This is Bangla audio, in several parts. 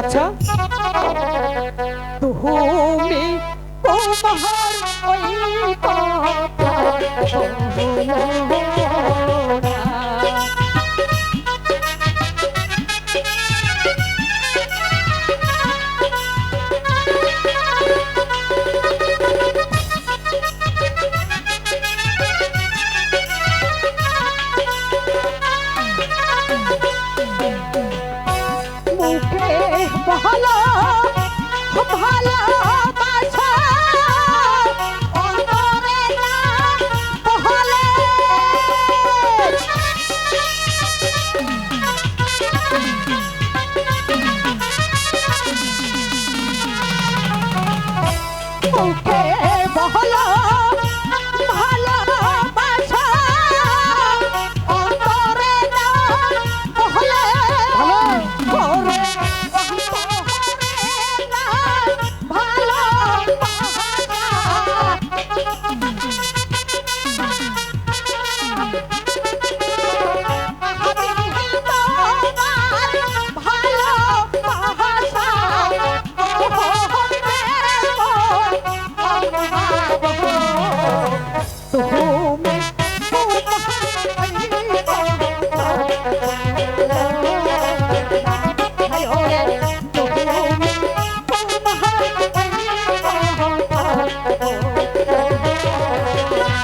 আচ্ছা। তুমি তোমার ওই কথা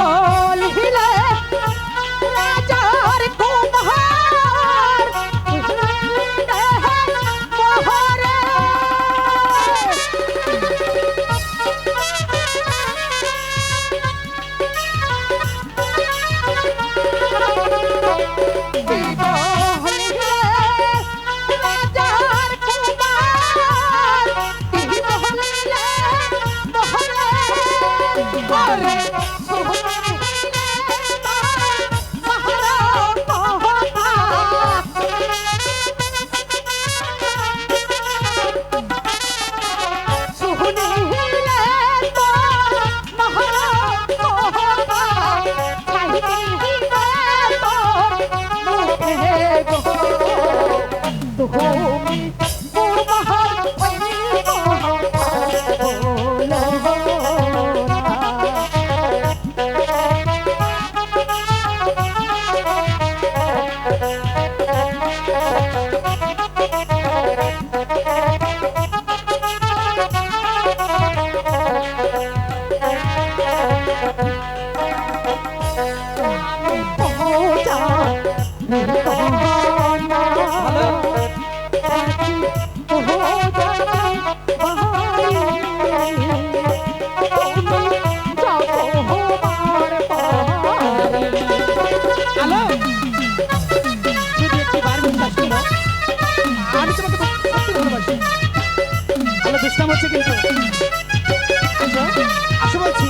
Oh. হচ্ছে কিন্তু। আসো আসো বলছি।